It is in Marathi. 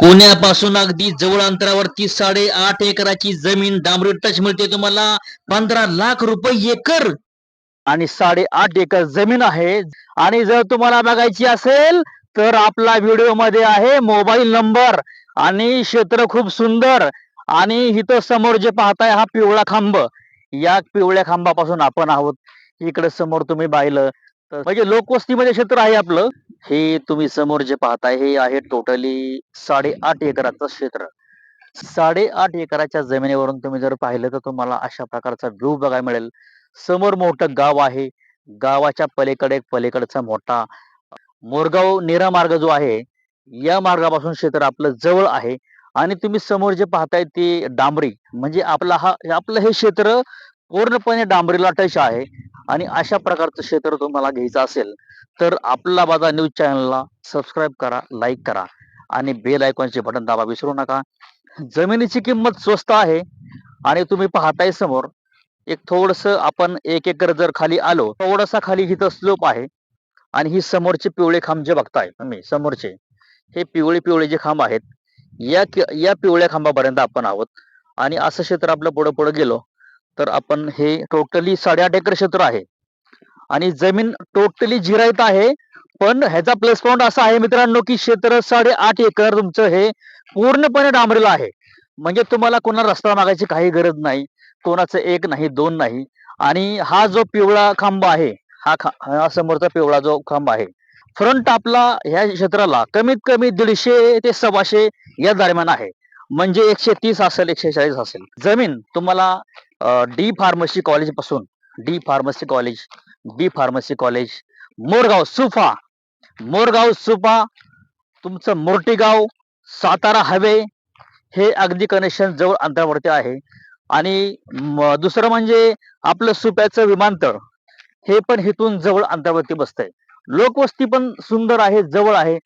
पुण्यापासून अगदी जवळ अंतरावरती साडेआठ एकराची जमीन डांबरी टच मिळते तुम्हाला. पंधरा लाख रुपये एकर आणि साडेआठ एकर जमीन आहे. आणि जर तुम्हाला बघायची असेल तर आपला व्हिडिओमध्ये आहे मोबाईल नंबर. आणि क्षेत्र खूप सुंदर. आणि इथं समोर जे पाहताय हा पिवळा खांब. या पिवळ्या खांबापासून आपण आहोत. इकडे समोर तुम्ही पाहिलं तर म्हणजे लोकवस्तीमध्ये क्षेत्र आहे आपलं. हे तुम्ही समोर जे पाहताय हे आहे टोटली साडेआठ एकराचं क्षेत्र. साडेआठ एकराच्या जमिनीवरून तुम्ही जर पाहिलं तर तुम्हाला अशा प्रकारचा व्ह्यू बघायला मिळेल. समोर मोठं गाव आहे. गावाच्या पलीकडे एक पलीकडचा मोठा मोरगाव नीरा मार्ग जो आहे या मार्गापासून क्षेत्र आपलं जवळ आहे. आणि तुम्ही समोर जे पाहताय ते डांबरी. म्हणजे आपला हा आपलं हे क्षेत्र पूर्णपणे डांबरीला टच आहे. आणि अशा प्रकारचं क्षेत्र तुम्हाला घ्यायचं असेल तर आपला बाजा न्यूज चॅनलला सबस्क्राईब करा लाईक करा आणि बेल आयकॉनचे बटन दाबा विसरू नका. जमिनीची किंमत स्वस्त आहे आणि तुम्ही पाहताय समोर एक थोडस आपण एक एकर जर खाली आलो थोडासा खाली हिथं स्लोप आहे आणि ही समोरचे पिवळे खांब जे बघताय तुम्ही समोरचे हे पिवळे पिवळे जे खांब आहेत या या पिवळ्या खांबापर्यंत आपण आहोत आणि असं क्षेत्र आपलं पुढे पुढे गेलो तर आपण हे टोटली साडेआठ एकर क्षेत्र आहे. आणि जमीन टोटली जिरायत आहे. पण ह्याचा प्लस पॉईंट असा आहे मित्रांनो की क्षेत्र साडेआठ एकर तुमचं हे पूर्णपणे डांबरेलं आहे. म्हणजे तुम्हाला कोणाला रस्ता मागायची काही गरज नाही. कोणाचं एक नाही दोन नाही. आणि हा जो पिवळा खांब आहे हा खा हा समोरचा पिवळा जो खांब आहे फ्रंट आपला ह्या क्षेत्राला कमीत कमी दीडशे ते सव्वाशे या दरम्यान आहे. म्हणजे एकशे तीस असेल एकशे चाळीस असेल. जमीन तुम्हाला D pharmacy कॉलेजपासून D pharmacy college B pharmacy college Morgaon Sufa. Morgaon Sufa तुमचं मोर्टीगाव सातारा हवे हे अगदी कनेक्शन जवळ अंतरावरती आहे. आणि दुसरं म्हणजे आपलं सुप्याचं विमानतळ हे पण इथून जवळ अंतरावरती बसतंय. लोकवस्ती पण सुंदर आहे जवळ आहे.